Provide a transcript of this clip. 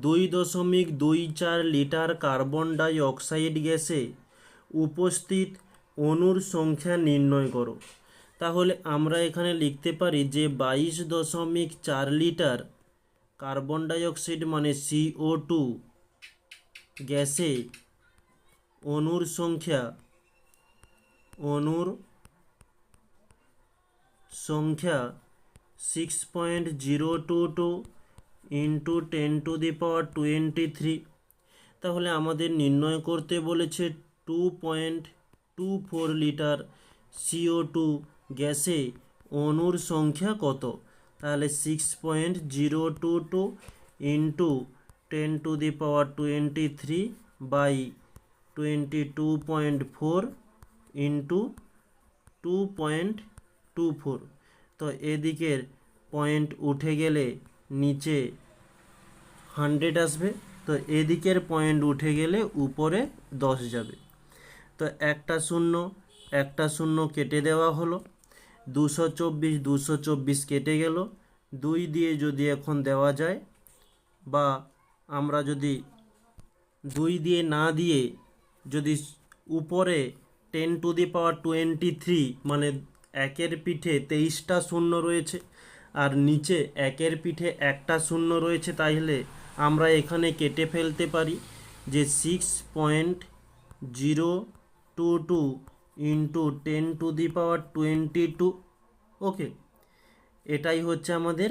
দুই দশমিক দুই চার লিটার কার্বন ডাই অক্সাইড গ্যাসে উপস্থিত অণুর সংখ্যা নির্ণয় করো। তাহলে আমরা এখানে লিখতে পারি যে বাইশ দশমিক চার লিটার কার্বন ডাই অক্সাইড মানে সিও টু গ্যাসে অণুর সংখ্যা অণুর সংখ্যা six point zero two two into ten to the power twenty three তাহলে আমাদের নির্ণয় করতে বলেছে two point two four litre CO two গ্যাসে অণুর সংখ্যা কত? তাহলে six point zero two two into ten to the power twenty three by twenty two point four into two point two four তো এদিকের পয়েন্ট উঠে গেলে নিচে হান্ড্রেড আসবে, তো এদিকের পয়েন্ট উঠে গেলে উপরে দশ যাবে। তো একটা শূন্য একটা শূন্য কেটে দেওয়া হলো। দুশো চব্বিশ দুশো চব্বিশ কেটে গেল। দুই দিয়ে যদি এখন দেওয়া যায়, বা আমরা যদি দুই দিয়ে না দিয়ে যদি উপরে ten to the power twenty three মানে একের পিঠে তেইশটা শূন্য রয়েছে আর নিচে একের পিঠে একটা শূন্য রয়েছে তাইলে আমরা এখানে কেটে ফেলতে পারি যে six point zero two two into ten to the power twenty two okay এটাই হচ্ছে আমাদের